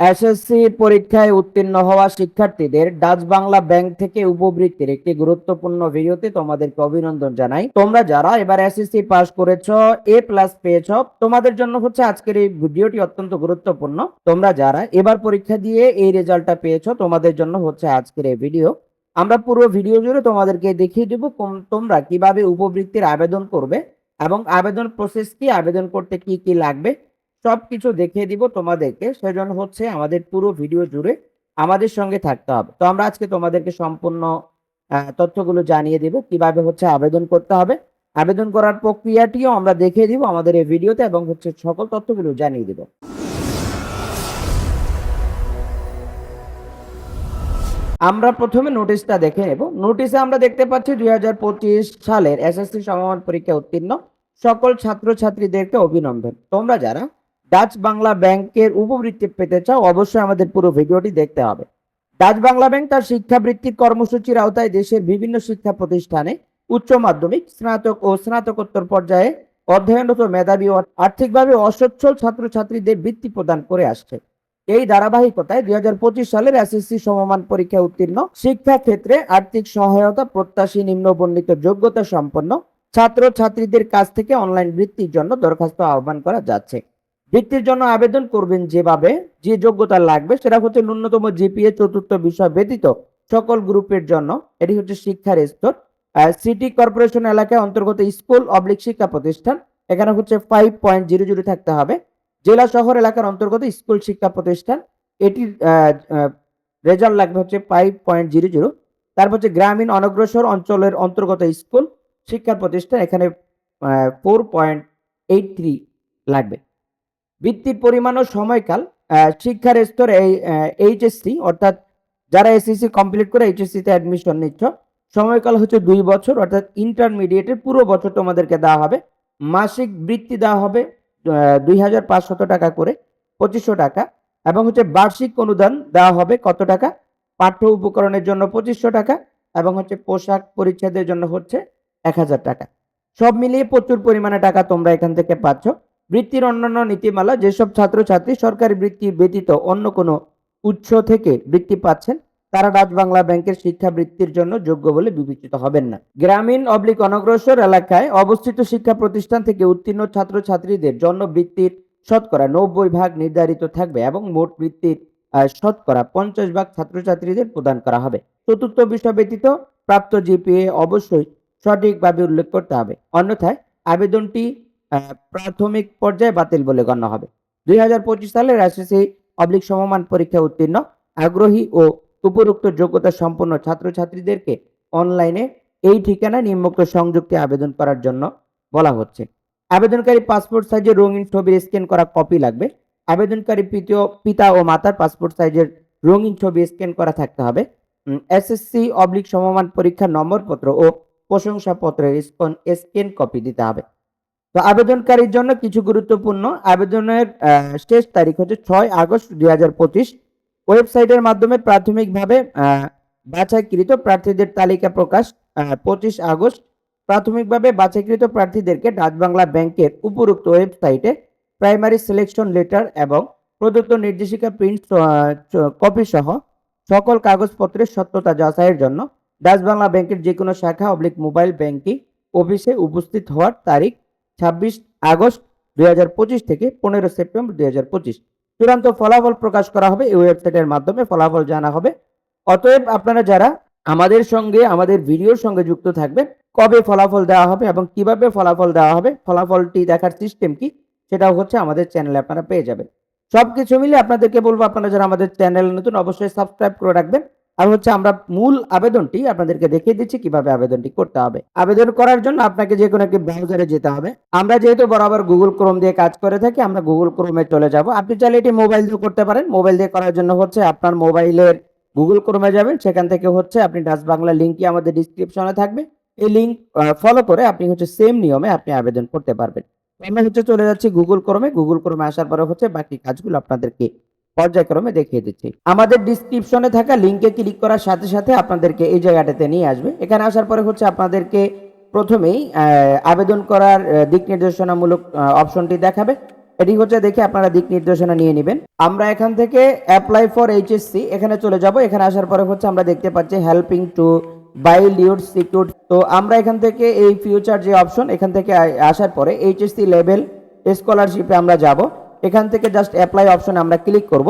SSC পরীক্ষায় উত্তীর্ণ হওয়া শিক্ষার্থীদের ডাচ বাংলা ব্যাংক থেকে উপবৃত্তির একটি গুরুত্বপূর্ণ ভিডিওতে তোমাদেরকে অভিনন্দন জানাই। তোমরা যারা এবার এসএসসি পাস করেছ, এ প্লাস পেয়েছ, তোমাদের জন্য হচ্ছে আজকের এই ভিডিওটি অত্যন্ত গুরুত্বপূর্ণ। তোমরা যারা এবার পরীক্ষা দিয়ে এই রেজাল্টটা পেয়েছ, তোমাদের জন্য হচ্ছে আজকের এই ভিডিও। আমরা পুরো ভিডিও জুড়ে তোমাদেরকে দেখিয়ে দেবো তোমরা কীভাবে উপবৃত্তির আবেদন করবে এবং আবেদন প্রসেস কি, আবেদন করতে কি কি লাগবে। সবকিছু দেখিয়ে দিব তোমাদেরকে। সেজন্য হচ্ছে আমাদের পুরো ভিডিও জুড়ে আমাদের সঙ্গে থাকতে হবে। তো আমরা আজকে তোমাদেরকে সম্পূর্ণ তথ্যগুলো জানিয়ে দিব, কীভাবে হচ্ছে আবেদন করতে হবে। আবেদন করার প্রক্রিয়াটিও আমরা দেখিয়ে দিব আমাদের এই ভিডিওতে এবং হচ্ছে সকল তথ্যগুলো জানিয়ে দিব। আমরা প্রথমে নোটিশটা দেখে নেব। নোটিশে আমরা দেখতে পাচ্ছি দুই হাজার পঁচিশ সালের এসএসসি সমমান পরীক্ষা উত্তীর্ণ সকল ছাত্রছাত্রীদেরকে অভিনন্দন। তোমরা যারা ডাচ বাংলা ব্যাংকের উপবৃত্তি পেতে চাও, অবশ্যই আমাদের পুরো ভিডিওটি দেখতে হবে। ডাচ বাংলা ব্যাংক তার শিক্ষাবৃত্তির কর্মসূচির আওতায় দেশের বিভিন্ন শিক্ষা প্রতিষ্ঠানে উচ্চ মাধ্যমিক, স্নাতক ও স্নাতকোত্তর পর্যায়ে অধ্যয়নরত মেধাবী ও আর্থিকভাবে অসচ্ছল ছাত্রছাত্রীদের বৃত্তি প্রদান করে আসছে। এই ধারাবাহিকতায় দুই হাজার পঁচিশ সালের এসএসসি সমমান পরীক্ষা উত্তীর্ণ, শিক্ষা ক্ষেত্রে আর্থিক সহায়তা, প্রত্যাশী নিম্ন বর্ণিত যোগ্যতা সম্পন্ন ছাত্র ছাত্রীদের কাছ থেকে অনলাইন বৃত্তির জন্য দরখাস্ত আহ্বান করা যাচ্ছে। বৃত্তির জন্য আবেদন করবেন যেভাবে যে যোগ্যতা লাগবে, সেটা হচ্ছে ন্যূনতম জিপিএ চতুর্থ বিষয় ব্যতীত সকল গ্রুপের জন্য। এটি হচ্ছে শিক্ষার স্তর। সিটি কর্পোরেশন এলাকায় অন্তর্গত স্কুল অবলিক শিক্ষা প্রতিষ্ঠান, এখানে হচ্ছে ফাইভ পয়েন্ট জিরো জিরো থাকতে হবে। জেলা শহর এলাকার অন্তর্গত স্কুল শিক্ষা প্রতিষ্ঠান, এটির রেজাল্ট লাগবে হচ্ছে ফাইভ পয়েন্ট জিরো জিরো তারপর হচ্ছে গ্রামীণ অনগ্রসর অঞ্চলের অন্তর্গত স্কুল শিক্ষা প্রতিষ্ঠান, এখানে ফোর পয়েন্ট এইট থ্রি লাগবে। বৃত্তির পরিমাণ ও সময়কাল শিক্ষার স্তর এই এইচএসসি অর্থাৎ যারা এসএসসি কমপ্লিট করে এইচএসসি তে অ্যাডমিশন নিচ্ছ, সময়কাল হচ্ছে দুই বছর, অর্থাৎ ইন্টারমিডিয়েটের পুরো বছর তোমাদেরকে দেওয়া হবে। মাসিক বৃত্তি দেওয়া হবে দুই হাজার পাঁচশত টাকা করে, পঁচিশশো টাকা। এবং হচ্ছে বার্ষিক অনুদান দেওয়া হবে কত টাকা? পাঠ্য উপকরণের জন্য পঁচিশশো টাকা এবং হচ্ছে পোশাক পরিচ্ছেদের জন্য হচ্ছে এক হাজার টাকা। সব মিলিয়ে প্রচুর পরিমাণে টাকা তোমরা এখান থেকে পাচ্ছ। বৃত্তির অন্যান্য নীতিমালা, যেসব ছাত্রছাত্রী সরকারি বৃত্তি ব্যতীত অন্য কোনো উৎস থেকে বৃত্তি পাচ্ছেন, তারা বাংলা ব্যাংকের শিক্ষা বৃত্তির জন্য যোগ্য বলে বিবেচিত হবেন না। গ্রামীণ অবলিক অনগ্রসর এলাকায় অবস্থিত শিক্ষা প্রতিষ্ঠান থেকে উত্তীর্ণ ছাত্রছাত্রীদের জন্য বৃত্তির শতকরা নব্বই ভাগ নির্ধারিত থাকবে এবং মোট বৃত্তির শতকরা পঞ্চাশ ভাগ ছাত্রছাত্রীদের প্রদান করা হবে। চতুর্থ বিষয় ব্যতীত প্রাপ্ত জিপিএ অবশ্যই সঠিকভাবে উল্লেখ করতে হবে। অন্যথায় আবেদনটি প্রাথমিক পর্যায়ে বাতিল বলে গণ্য হবে। দুই সালের এসএসসি অবলিক সমমান পরীক্ষা উত্তীর্ণ, আগ্রহী ও উপরোক্ত যোগ্যতা সম্পন্ন ছাত্রছাত্রীদেরকে অনলাইনে এই ঠিকানায় নিম্নোক্ত সংযুক্তে আবেদন করার জন্য বলা হচ্ছে। আবেদনকারী পাসপোর্ট সাইজের রঙিন ছবির স্ক্যান করা কপি লাগবে। আবেদনকারী পিতা ও মাতার পাসপোর্ট সাইজের রঙিন ছবি স্ক্যান করা থাকতে হবে। এসএসসি অবলিক সমমান পরীক্ষার নম্বরপত্র ও প্রশংসাপত্রের স্ক্যান কপি দিতে হবে। তো আবেদনকারীর জন্য কিছু গুরুত্বপূর্ণ। আবেদনের শেষ তারিখ হচ্ছে ছয় আগস্ট দুই হাজার পঁচিশ। ওয়েবসাইটের মাধ্যমে প্রাথমিকভাবে বাছাইকৃত প্রার্থীদের তালিকা প্রকাশ পঁচিশ আগস্ট। প্রাথমিকভাবে বাছাইকৃত প্রার্থীদেরকে ডাচ বাংলা ব্যাংকের উপরোক্ত ওয়েবসাইটে প্রাইমারি সিলেকশন লেটার এবং প্রদত্ত নির্দেশিকা প্রিন্ট কপি সহ সকল কাগজপত্রের সত্যতা যাচাইয়ের জন্য ডাচ বাংলা ব্যাংকের যে কোনো শাখা অবলিক মোবাইল ব্যাংকিং অফিসে উপস্থিত হওয়ার তারিখ ছাব্বিশ আগস্ট দুই হাজার পঁচিশ থেকে পনেরো সেপ্টেম্বর দুই হাজার পঁচিশ। চূড়ান্ত ফলাফল প্রকাশ করা হবে এই ওয়েবসাইটের মাধ্যমে, ফলাফল জানা হবে। অতএব আপনারা যারা আমাদের সঙ্গে, আমাদের ভিডিওর সঙ্গে যুক্ত থাকবেন, কবে ফলাফল দেওয়া হবে এবং কীভাবে ফলাফল দেওয়া হবে, ফলাফলটি দেখার সিস্টেম কি, সেটাও হচ্ছে আমাদের চ্যানেলে আপনারা পেয়ে যাবেন। সবকিছু মিলে আপনাদেরকে বলব, আপনারা যারা আমাদের চ্যানেল নতুন, অবশ্যই সাবস্ক্রাইব করে রাখবেন। আর হচ্ছে আমরা মূল আবেদনটি আপনাদেরকে দেখিয়ে দিচ্ছি কীভাবে আবেদনটি করতে হবে। আবেদন করার জন্য আপনাকে যে কোনো একটি ব্রাউজারে যেতে হবে। আমরা যেহেতু বরাবর গুগল ক্রোম দিয়ে কাজ করে থাকি, আমরা গুগল ক্রোমে চলে যাব। আপনি চাইলে এটি মোবাইল দিয়ে করতে পারেন। মোবাইল দিয়ে করার জন্য হচ্ছে আপনার মোবাইলের গুগল ক্রোমে যাবেন। সেখান থেকে হচ্ছে আপনি ডাচ বাংলা লিঙ্কই আমাদের ডিসক্রিপশনে থাকবে। এই লিঙ্ক ফলো করে আপনি হচ্ছে সেম নিয়মে আপনি আবেদন করতে পারবেন। আমরা হচ্ছে চলে যাচ্ছি গুগল ক্রমে গুগল ক্রমে আসার পরে হচ্ছে বাকি কাজগুলো আপনাদেরকে পর্যায়ক্রমে দেখিয়ে দিচ্ছি। আমাদের ডিসক্রিপশনে থাকা লিঙ্কে ক্লিক করার সাথে সাথে আপনাদেরকে এই জায়গাটাতে নিয়ে আসবে। এখানে আসার পরে হচ্ছে আপনাদেরকে প্রথমেই আবেদন করার দিক নির্দেশনামূলক অপশনটি দেখাবে। এটি হচ্ছে দেখে আপনারা দিক নির্দেশনা নিয়ে নেবেন। আমরা এখান থেকে অ্যাপ্লাই ফর এইচএসসি এখানে চলে যাব। এখানে আসার পরে হচ্ছে আমরা দেখতে পাচ্ছি হেল্পিং টু বাই লিউড সিকিউর তো আমরা এখান থেকে এই ফিউচার যে অপশন এখান থেকে আসার পরে এইচএসসি লেভেল স্কলারশিপে আমরা যাব। এখান থেকে জাস্ট অ্যাপ্লাই অপশনে আমরা ক্লিক করব।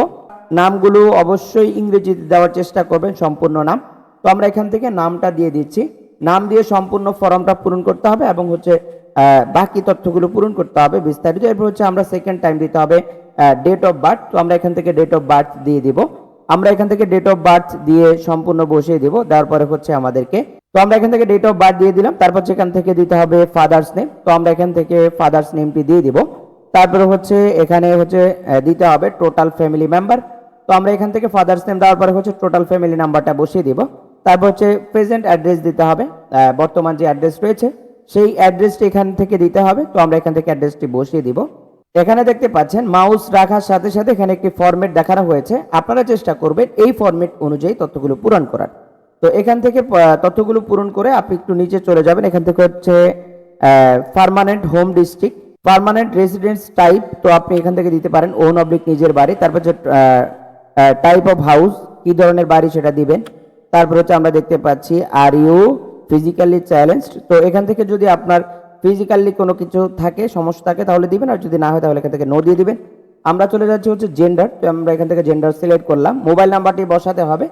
নামগুলো অবশ্যই ইংরেজিতে দেওয়ার চেষ্টা করবেন, সম্পূর্ণ নাম। তো আমরা এখান থেকে নামটা দিয়ে দিচ্ছি। নাম দিয়ে সম্পূর্ণ ফর্মটা পূরণ করতে হবে এবং হচ্ছে বাকি তথ্যগুলো পূরণ করতে হবে বিস্তারিত। এরপর হচ্ছে আমরা সেকেন্ড টাইম দিতে হবে ডেট অফ বার্থ তো আমরা এখান থেকে ডেট অফ বার্থ দিয়ে দিব। আমরা এখান থেকে ডেট অফ বার্থ দিয়ে সম্পূর্ণ বসিয়ে দিব দেওয়ার পরে হচ্ছে আমাদেরকে। তো আমরা এখান থেকে ডেট অফ বার্থ দিয়ে দিলাম, তারপর সেখান থেকে দিতে হবে ফাদার্স নেম তো আমরা এখান থেকে ফাদার্স নেমটি দিয়ে দিব। তারপরে হচ্ছে এখানে হচ্ছে দিতে হবে টোটাল ফ্যামিলি মেম্বার তো আমরা এখান থেকে ফাদার্স নেম দেওয়ার পরে হচ্ছে টোটাল ফ্যামিলি নাম্বারটা বসিয়ে দিব। তারপর হচ্ছে প্রেজেন্ট অ্যাড্রেস দিতে হবে বর্তমান যে অ্যাড্রেস রয়েছে, সেই অ্যাড্রেসটি এখান থেকে দিতে হবে। তো আমরা এখান থেকে অ্যাড্রেসটি বসিয়ে দিব। এখানে দেখতে পাচ্ছেন মাউস রাখার সাথে সাথে এখানে একটি ফরম্যাট দেখানো হয়েছে। আপনারা চেষ্টা করবেন এই ফরম্যাট অনুযায়ী তথ্যগুলো পূরণ করার। তো এখান থেকে তথ্যগুলো পূরণ করে আপনি একটু নিচে চলে যাবেন। এখান থেকে হচ্ছে permanent home district permanent residence type তো আপনি এখান থেকে দিতে পারেন ওন অবলিক নিজের বাড়ি, তারপর হচ্ছে টাইপ অফ হাউস কি ধরনের বাড়ি সেটা দিবেন। তারপর হচ্ছে আমরা দেখতে পাচ্ছি আর ইউ ফিজিক্যালি চ্যালেঞ্জ তো এখান থেকে যদি আপনার ফিজিক্যালি কোনো কিছু থাকে, সমস্যা থাকে, তাহলে দিবেন, আর যদি না হয়, তাহলে এখান থেকে নো দিয়ে দিবেন। আমরা চলে যাচ্ছি হচ্ছে জেন্ডার তো আমরা এখান থেকে জেন্ডার সিলেক্ট করলাম। মোবাইল নাম্বারটি বসাতে হবে।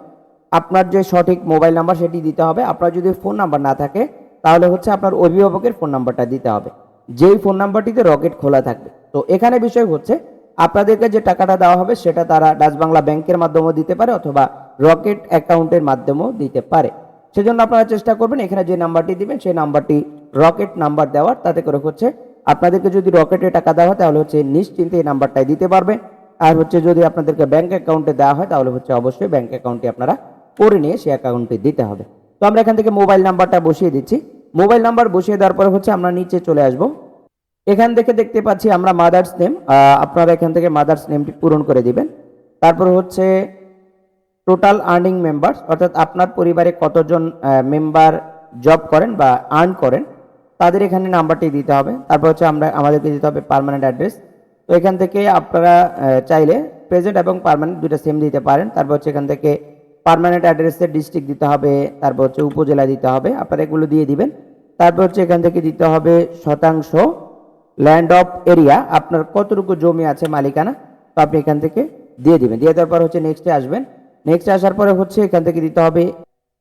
আপনার যে সঠিক মোবাইল নাম্বার সেটি দিতে হবে। আপনার যদি ফোন নাম্বার না থাকে, তাহলে হচ্ছে আপনার অভিভাবকের ফোন নাম্বারটা দিতে হবে। যেই ফোন নাম্বারটিতে রকেট খোলা থাকবে। তো এখানে বিষয় হচ্ছে, আপনাদেরকে যে টাকাটা দেওয়া হবে, সেটা তারা ডাচ বাংলা ব্যাংকের মাধ্যমেও দিতে পারে অথবা রকেট অ্যাকাউন্টের মাধ্যমেও দিতে পারে। সেজন্য আপনারা চেষ্টা করবেন, এখানে যে নাম্বারটি দিবেন, সেই নাম্বারটি রকেট নাম্বার দেওয়ার। তাতে করে হচ্ছে, আপনাদেরকে যদি রকেটে টাকা দেওয়া হয়, তাহলে হচ্ছে নিশ্চিন্তে এই নাম্বারটাই দিতে পারবেন। আর হচ্ছে যদি আপনাদেরকে ব্যাংক অ্যাকাউন্টে দেওয়া হয়, তাহলে হচ্ছে অবশ্যই ব্যাংক অ্যাকাউন্টে আপনারা করে নিয়ে সেই অ্যাকাউন্টটি দিতে হবে। তো আমরা এখান থেকে মোবাইল নাম্বারটা বসিয়ে দিচ্ছি। মোবাইল নাম্বার বসিয়ে দেওয়ার পরে হচ্ছে আমরা নিচে চলে আসব। এখান থেকে দেখতে পাচ্ছি আমরা মাদার্স নেম আপনারা এখান থেকে মাদার্স নেমটি পূরণ করে দিবেন। তারপর হচ্ছে টোটাল আর্নিং মেম্বার্স অর্থাৎ আপনার পরিবারে কতজন মেম্বার জব করেন বা আর্ন করেন, তাদের এখানে নাম্বারটি দিতে হবে। তারপর হচ্ছে আমরা, আমাদেরকে দিতে হবে পারমানেন্ট অ্যাড্রেস তো এখান থেকে আপনারা চাইলে প্রেজেন্ট এবং পার্মানেন্ট দুটো সেম দিতে পারেন। তারপর হচ্ছে এখান থেকে পার্মানেন্ট অ্যাড্রেসের ডিস্ট্রিক্ট দিতে হবে। তারপর হচ্ছে উপজেলা দিতে হবে। আপনারা এগুলো দিয়ে দিবেন। তারপর হচ্ছে এখান থেকে দিতে হবে শতাংশ ল্যান্ড অফ এরিয়া আপনার কতটুকু জমি আছে মালিকানা? তো আপনি এখান থেকে দিয়ে দিবেন। দিয়ে দেওয়ার পর হচ্ছে নেক্সটে আসবেন। নেক্সটে আসার পরে হচ্ছে এখান থেকে দিতে হবে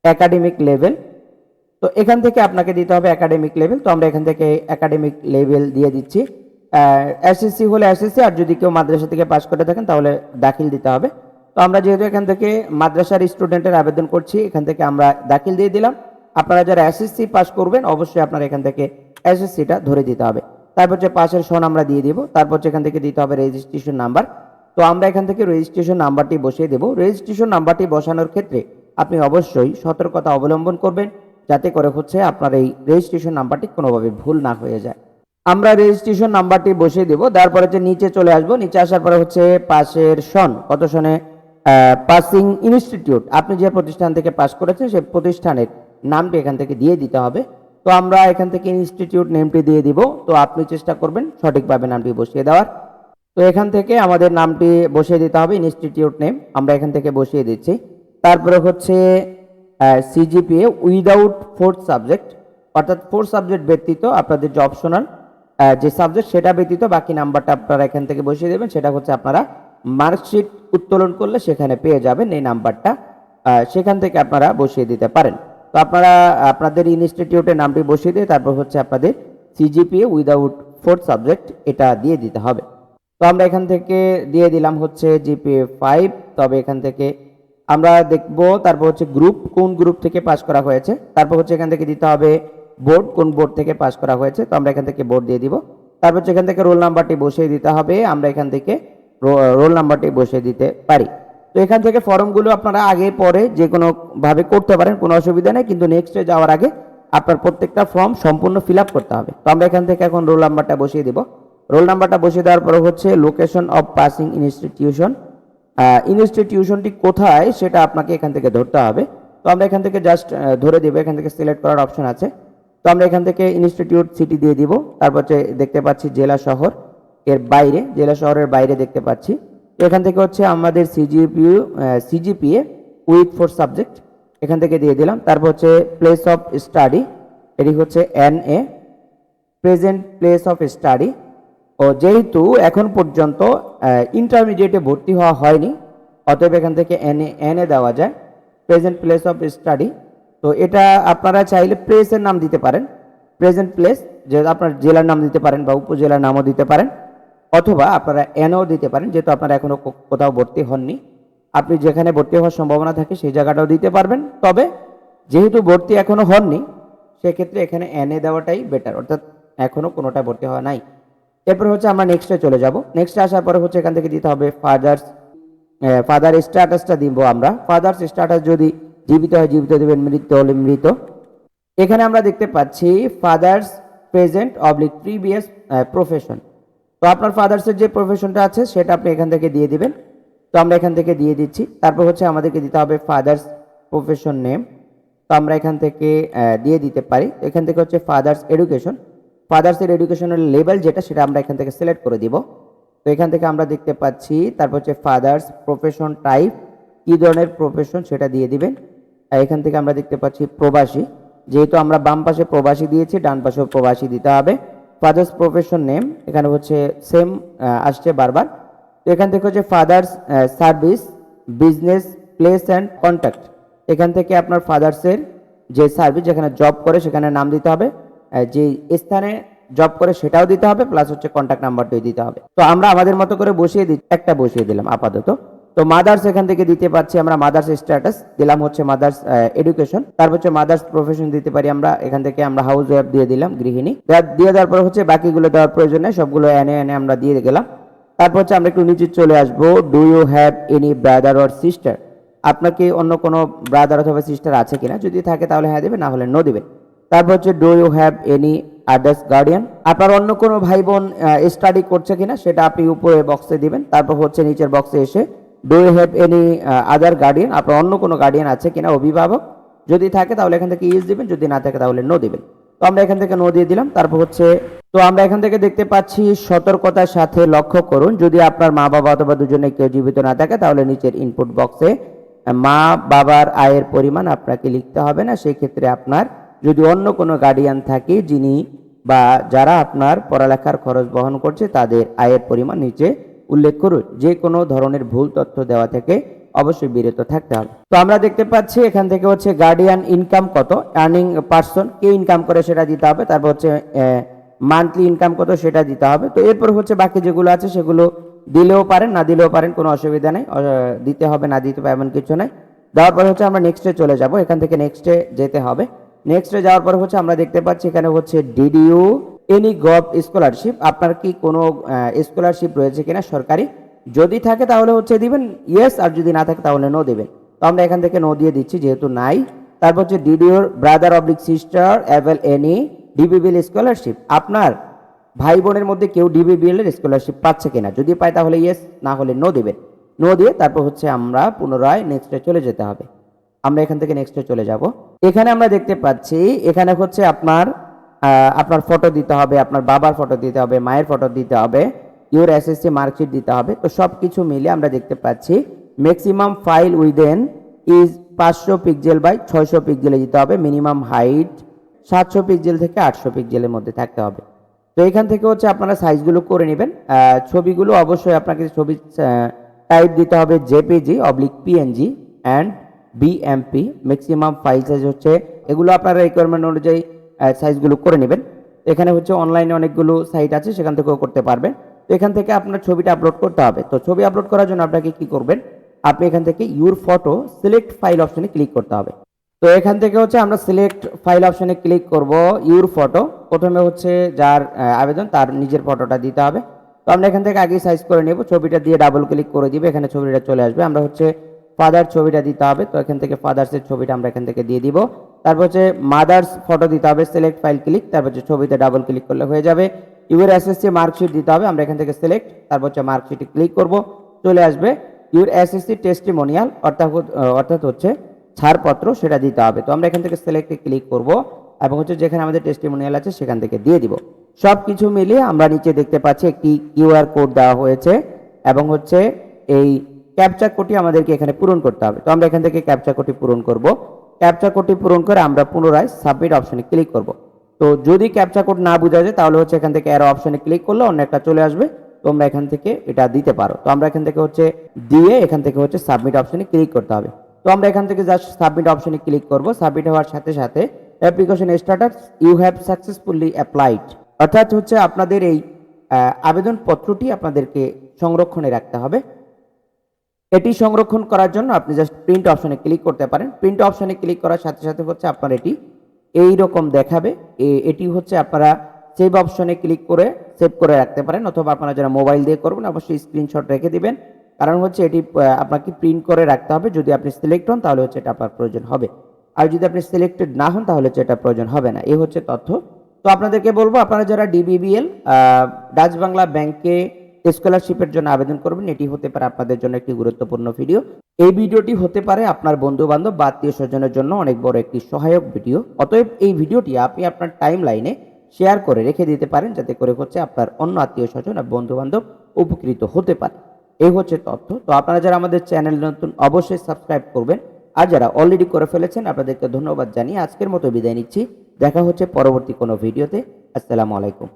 একাডেমিক লেভেল তো এখান থেকে আপনাকে দিতে হবে একাডেমিক লেভেল তো আমরা এখান থেকে একাডেমিক লেভেল দিয়ে দিচ্ছি। এসএসসি হলে এসএসসি আর যদি কেউ মাদ্রাসা থেকে পাস করে থাকেন, তাহলে দাখিল দিতে হবে। তো আমরা যেহেতু এখান থেকে মাদ্রাসার স্টুডেন্টের আবেদন করছি, এখান থেকে আমরা দাখিল দিয়ে দিলাম। আপনারা যারা এসএসসি পাস করবেন, অবশ্যই আপনারা এখান থেকে এসএসসিটা ধরে দিতে হবে। তারপর হচ্ছে পাশের সন আমরা দিয়ে দিব। তারপর এখান থেকে দিতে হবে রেজিস্ট্রেশন নাম্বার তো আমরা এখান থেকে রেজিস্ট্রেশন নাম্বারটি বসিয়ে দেব। রেজিস্ট্রেশন নাম্বারটি বসানোর ক্ষেত্রে আপনি অবশ্যই সতর্কতা অবলম্বন করবেন, যাতে করে হচ্ছে আপনার এই রেজিস্ট্রেশন নাম্বারটি কোনোভাবে ভুল না হয়ে যায়। আমরা রেজিস্ট্রেশন নাম্বারটি বসিয়ে দেব। তারপরে হচ্ছে নিচে চলে আসব। নিচে আসার পরে হচ্ছে পাশের সন, কত সনে? পাসিং ইনস্টিটিউট আপনি যে প্রতিষ্ঠান থেকে পাস করেছেন সেই প্রতিষ্ঠানের নামটি এখান থেকে দিয়ে দিতে হবে। তো আমরা এখান থেকে ইনস্টিটিউট নেমটি দিয়ে দিব। তো আপনি চেষ্টা করবেন সঠিকভাবে নামটি বসিয়ে দেওয়ার। তো এখান থেকে আমাদের নামটি বসিয়ে দিতে হবে ইনস্টিটিউট নেম আমরা এখান থেকে বসিয়ে দিচ্ছি। তারপরে হচ্ছে সিজিপিএ উইদাউট ফোর্থ সাবজেক্ট অর্থাৎ ফোর্থ সাবজেক্ট ব্যতীত আপনাদের যে অপশনাল যে সাবজেক্ট সেটা ব্যতীত বাকি নাম্বারটা আপনারা এখান থেকে বসিয়ে দেবেন। সেটা হচ্ছে আপনারা মার্কশিট উত্তোলন করলে সেখানে পেয়ে যাবেন এই নাম্বারটা। সেখান থেকে আপনারা বসিয়ে দিতে পারেন। তো আপনারা, আপনাদের ইনস্টিটিউটের নামটি বসিয়ে দিয়ে তারপর হচ্ছে আপনাদের সিজিপিএ উইদাউট ফোর্থ সাবজেক্ট এটা দিয়ে দিতে হবে। তো আমরা এখান থেকে দিয়ে দিলাম হচ্ছে জিপিএ ফাইভ তবে এখান থেকে আমরা দেখব তারপর হচ্ছে গ্রুপ কোন গ্রুপ থেকে পাস করা হয়েছে, তারপর হচ্ছে এখান থেকে দিতে হবে বোর্ড কোন বোর্ড থেকে পাস করা হয়েছে, তো আমরা এখান থেকে বোর্ড দিয়ে দিব। তারপর হচ্ছে এখান থেকে রোল নাম্বারটি বসিয়ে দিতে হবে, আমরা এখান থেকে রোল নাম্বারটি বসিয়ে দিতে পারি। তো এখান থেকে ফর্মগুলো আপনারা আগে পরে যে কোনো ভাবে করতে পারেন, কোনো অসুবিধা নেই, কিন্তু নেক্সটে যাওয়ার আগে আপনার প্রত্যেকটা ফর্ম সম্পূর্ণ ফিল করতে হবে। তো আমরা এখান থেকে এখন রোল নাম্বারটা বসিয়ে দিব। রোল নাম্বারটা বসিয়ে দেওয়ার পরে হচ্ছে লোকেশন অফ পাসিং ইনস্টিটিউশন ইনস্টিটিউশনটি কোথায় সেটা আপনাকে এখান থেকে ধরতে হবে। তো আমরা এখান থেকে জাস্ট ধরে দিব, এখান থেকে সিলেক্ট করার অপশন আছে। তো আমরা এখান থেকে ইনস্টিটিউট সিটি দিয়ে দিব। তারপর দেখতে পাচ্ছি জেলা শহর এর বাইরে, জেলা শহরের বাইরে দেখতে পাচ্ছি। এখান থেকে হচ্ছে আমাদের সিজিপিউ সিজিপিএ উইথ ফোর সাবজেক্ট এখান থেকে দিয়ে দিলাম। তারপর হচ্ছে প্লেস অফ স্টাডি এটি হচ্ছে N A present place of study ও যেহেতু এখন পর্যন্ত ইন্টারমিডিয়েটে ভর্তি হওয়া হয়নি, অতএব এখান থেকে এন এ এন এ দেওয়া যায় প্রেজেন্ট প্লেস অফ স্টাডি তো এটা আপনারা চাইলে প্লেসের নাম দিতে পারেন প্রেজেন্ট প্লেস যে আপনার জেলার নাম দিতে পারেন বা উপজেলার নামও দিতে পারেন। অথবা আপনারা এনও দিতে পারেন, যেহেতু আপনারা এখনও কোথাও ভর্তি হননি। আপনি যেখানে ভর্তি হওয়ার সম্ভাবনা থাকে সেই জায়গাটাও দিতে পারবেন। তবে যেহেতু ভর্তি এখনও হননি, সেক্ষেত্রে এখানে এনএ দেওয়াটাই বেটার অর্থাৎ এখনও কোনোটা ভর্তি হওয়া নাই। এরপর হচ্ছে আমরা নেক্সটে চলে যাব। নেক্সটে আসার পরে হচ্ছে এখান থেকে দিতে হবে ফাদার্স ফাদার স্ট্যাটাসটা দিব আমরা। ফাদার্স স্ট্যাটাস যদি জীবিত হয়, জীবিত দেবেন মৃত হলে মৃত। এখানে আমরা দেখতে পাচ্ছি father's present oblique previous profession তো আপনার ফাদার্সের যে প্রফেশনটা আছে, সেটা আপনি এখান থেকে দিয়ে দিবেন। তো আমরা এখান থেকে দিয়ে দিচ্ছি। তারপর হচ্ছে আমাদেরকে দিতে হবে ফাদার্স প্রফেশন নেম তো আমরা এখান থেকে দিয়ে দিতে পারি। এখান থেকে হচ্ছে ফাদার্স এডুকেশন ফাদার্সের এডুকেশনের লেভেল যেটা, সেটা আমরা এখান থেকে সিলেক্ট করে দিব। তো এখান থেকে আমরা দেখতে পাচ্ছি, তারপর হচ্ছে ফাদার্স প্রফেশন টাইপ কী ধরনের প্রফেশন সেটা দিয়ে দিবেন। আর এখান থেকে আমরা দেখতে পাচ্ছি প্রবাসী। যেহেতু আমরা বাম পাশে প্রবাসী দিয়েছি, ডান পাশেও প্রবাসী দিতে হবে। ফাদার্স প্রফেশন নেম এখানে হচ্ছে সেম আসছে বারবার। তো এখান থেকে হচ্ছে father's service business place and contact এখান থেকে আপনার ফাদার্সের যে সার্ভিস যেখানে জব করে, সেখানে নাম দিতে হবে। যে স্থানে জব করে, সেটাও দিতে হবে প্লাস হচ্ছে কন্ট্যাক্ট নাম্বারটাই দিতে হবে। তো আমরা আমাদের মতো করে বসিয়ে দিই একটা বসিয়ে দিলাম আপাতত। তো মাদার্স এখান থেকে দিতে পারছি আমরা মাদার্স স্ট্যাটাস দিলাম হচ্ছে মাদার্স এডুকেশন তারপর হচ্ছে মাদার্স প্রফেশন দিতে পারি আমরা, এখান থেকে আমরা হাউস ওয়াইফ দিয়ে দিলাম গৃহিণী। দিয়ে দেওয়ার পর হচ্ছে বাকিগুলো দেওয়ার প্রয়োজন নেই, সবগুলো এনে এনে আমরা দিয়ে গেলাম। তারপর হচ্ছে আমরা একটু নিচে চলে আসব do you have any brother or sister আপনার কি অন্য কোনো ব্রাদার অথবা সিস্টার আছে কিনা? যদি থাকে তাহলে হ্যাঁ দেবেন, না হলে নো দেবেন। তারপর হচ্ছে do you have any others guardian আপনার অন্য কোনো ভাই বোন স্টাডি করছে কিনা, সেটা আপনি উপরে বক্সে দিবেন, তারপর হচ্ছে নিচের বক্সে এসে do you have any other guardian আপনার অন্য কোনো গার্ডিয়ান আছে কিনা? অভিভাবক যদি থাকে তাহলে এখান থেকে ইয়েস দিবেন, যদি না থাকে তাহলে নো দিবেন। তো আমরা এখান থেকে নো দিয়ে দিলাম। তারপর হচ্ছে, তো আমরা এখান থেকে দেখতে পাচ্ছি সতর্কতার সাথে লক্ষ্য করুন। যদি আপনার মা বাবা অথবা দুজনে কেউ জীবিত না থাকে, তাহলে নিচের ইনপুট বক্সে মা বাবার আয়ের পরিমাণ আপনাকে লিখতে হবে না। সেই ক্ষেত্রে আপনার যদি অন্য কোনো গার্ডিয়ান থাকে, যিনি বা যারা আপনার পড়ালেখার খরচ বহন করছে, তাদের আয়ের পরিমাণ নিচে উল্লেখ করুন, যে কোনো ধরনের ভুল তথ্য দেওয়া থেকে অবশ্যই বিরত থাকতে হবে। তো আমরা দেখতে পাচ্ছি এখান থেকে হচ্ছে গার্ডিয়ান ইনকাম কত আর্নিং পার্সন কে ইনকাম করে সেটা দিতে হবে, তারপর হচ্ছে মান্থলি ইনকাম কত সেটা দিতে হবে। তো এরপর হচ্ছে বাকি যেগুলো আছে সেগুলো দিলেও পারেন, না দিলেও পারেন, কোনো অসুবিধা নেই দিতে হবে, না দিতে হবে, এমন কিছু নাই। দেওয়ার পরে হচ্ছে আমরা নেক্সটে চলে যাব, এখান থেকে নেক্সটে যেতে হবে। নেক্সটে যাওয়ার পর হচ্ছে আমরা দেখতে পাচ্ছি এখানে হচ্ছে ডিডিউ এনি গভ স্কলারশিপ আপনার কি কোনো স্কলারশিপ রয়েছে কিনা সরকারি? যদি থাকে তাহলে হচ্ছে দিবেন ইয়েস আর যদি না থাকে তাহলে নো দেবেন। তো আমরা এখান থেকে নো দিয়ে দিচ্ছি, যেহেতু নাই। তারপর হচ্ছে ডিডিওর brother oblique sister avail any DBBL scholarship আপনার ভাই বোনের মধ্যে কেউ ডিবিবিএল এর স্কলারশিপ পাচ্ছে কিনা? যদি পায় তাহলে ইয়েস না হলে নো দেবেন। নো দিয়ে তারপর হচ্ছে আমরা পুনরায় নেক্সটে চলে যেতে হবে। আমরা এখান থেকে নেক্সটে চলে যাব। এখানে আমরা দেখতে পাচ্ছি, এখানে হচ্ছে আপনার আপনার ফটো দিতে হবে, আপনার বাবার ফটো দিতে হবে, মায়ের ফটো দিতে হবে ইউর এসএসসি মার্কশিট দিতে হবে, তো সব কিছু মিলে আমরা দেখতে পাচ্ছি ম্যাক্সিমাম ফাইল উইদেন ইজ পাঁচশো পিক্সেল বাই ছয়শো পিক্সেলে দিতে হবে মিনিমাম হাইট সাতশো পিক্সেল থেকে আটশো পিক্সেলের মধ্যে থাকতে হবে। তো এখান থেকে হচ্ছে আপনারা সাইজগুলো করে নেবেন। ছবিগুলো অবশ্যই আপনাকে ছবি টাইপ দিতে হবে JPG oblique PNG and BMP maximum file size হচ্ছে, এগুলো আপনারা রিকোয়ারমেন্ট অনুযায়ী সাইজগুলো করে নেবেন। এখানে হচ্ছে অনলাইনে অনেকগুলো সাইট আছে, সেখান থেকেও করতে পারবেন। তো এখান থেকে আপনার ছবিটা আপলোড করতে হবে। তো ছবি আপলোড করার জন্য আপনাকে কি করবেন? আপনি এখান থেকে ইউর ফটো সিলেক্ট ফাইল অপশনে ক্লিক করতে হবে। তো এখান থেকে হচ্ছে আমরা সিলেক্ট ফাইল অপশনে ক্লিক করব ইউর ফটো প্রথমে হচ্ছে যার আবেদন, তার নিজের ফটোটা দিতে হবে। তো আমরা এখান থেকে আগেই সাইজ করে নেব। ছবিটা দিয়ে ডাবল ক্লিক করে দিবে, এখানে ছবিটা চলে আসবে। আমরা হচ্ছে ফাদার ছবিটা দিতে হবে। তো এখান থেকে ফাদার্সের ছবিটা আমরা এখান থেকে দিয়ে দিব। তারপর হচ্ছে মাদার্স ফটো দিতে হবে সিলেক্ট ফাইল ক্লিক তারপর হচ্ছে ছবিতে ডাবল ক্লিক করলে হয়ে যাবে। ইউর এসএসসি মার্কশিট দিতে হবে, আমরা এখান থেকে সিলেক্ট তারপর হচ্ছে মার্কশিটে ক্লিক করব, চলে আসবে। ইউর এসএসসি টেস্টিমোনিয়াল অর্থাৎ অর্থাৎ হচ্ছে ছাড়পত্র, সেটা দিতে হবে। তো আমরা এখান থেকে সিলেক্টে ক্লিক করব, এবং হচ্ছে যেখানে আমাদের টেস্টিমোনিয়াল আছে, সেখান থেকে দিয়ে দিব। সব কিছু মিলিয়ে আমরা নিচে দেখতে পাচ্ছি একটি কিউআর কোড দেওয়া হয়েছে, এবং হচ্ছে এই ক্যাপচা কোডটি আমাদেরকে এখানে পূরণ করতে হবে। তো আমরা এখান থেকে ক্যাপচা কোডটি পূরণ করব। ক্যাপচা কোডটি পূরণ করে আমরা পুনরায় সাবমিট অপশনে ক্লিক করব। তো যদি ক্যাপচা কোড না বোঝা যায়, তাহলে হচ্ছে এখান থেকে অ্যারো অপশনে ক্লিক করলে অন্য একটা চলে আসবে। তোমরা এখান থেকে এটা দিতে পারো। তো আমরা এখান থেকে হচ্ছে দিয়ে এখান থেকে হচ্ছে সাবমিট অপশনে ক্লিক করতে হবে। তো আমরা এখান থেকে জাস্ট সাবমিট অপশনে ক্লিক করব। সাবমিট হওয়ার সাথে সাথে application status you have successfully applied অর্থাৎ হচ্ছে আপনাদের এই আবেদনপত্রটি আপনাদেরকে সংরক্ষণে রাখতে হবে। এটি সংরক্ষণ করার জন্য আপনি জাস্ট প্রিন্ট অপশনে ক্লিক করতে পারেন। প্রিন্ট অপশনে ক্লিক করার সাথে সাথে হচ্ছে আপনার এটি এই রকম দেখাবে। এ- এটি হচ্ছে আপনারা সেভ অপশনে ক্লিক করে সেভ করে রাখতে পারেন অথবা আপনারা যারা মোবাইল দিয়ে করবেন অবশ্যই স্ক্রিনশট রেখে দিবেন। কারণ হচ্ছে এটি আপনাকে প্রিন্ট করে রাখতে হবে। যদি আপনি সিলেক্ট হন তাহলে হচ্ছে এটা আপনার প্রয়োজন হবে। আর যদি আপনি সিলেক্টেড না হন তাহলে হচ্ছে এটা প্রয়োজন হবে না। এই হচ্ছে তথ্য। তো আপনাদেরকে বলব, আপনারা যারা ডিবিবিএল ডাচ বাংলা ব্যাংকে স্কলারশিপের জন্য আবেদন করবেন। এটি হতে পারে আপনাদের জন্য একটি গুরুত্বপূর্ণ ভিডিও এই ভিডিওটি হতে পারে আপনার বন্ধু বান্ধব বা আত্মীয় স্বজনের জন্য অনেক বড় একটি সহায়ক ভিডিও অতএব এই ভিডিওটি আপনি আপনার টাইম লাইনে শেয়ার করে রেখে দিতে পারেন, যাতে করে হচ্ছে আপনার অন্য আত্মীয় স্বজন আর বন্ধু বান্ধব উপকৃত হতে পারে। এই হচ্ছে তথ্য। তো আপনারা যারা আমাদের চ্যানেল নতুন, অবশ্যই সাবস্ক্রাইব করবেন। আর যারা অলরেডি করে ফেলেছেন, আপনাদেরকে ধন্যবাদ জানিয়ে আজকের মতো বিদায় নিচ্ছি। দেখা হচ্ছে পরবর্তী কোনো ভিডিওতে আসসালামু আলাইকুম।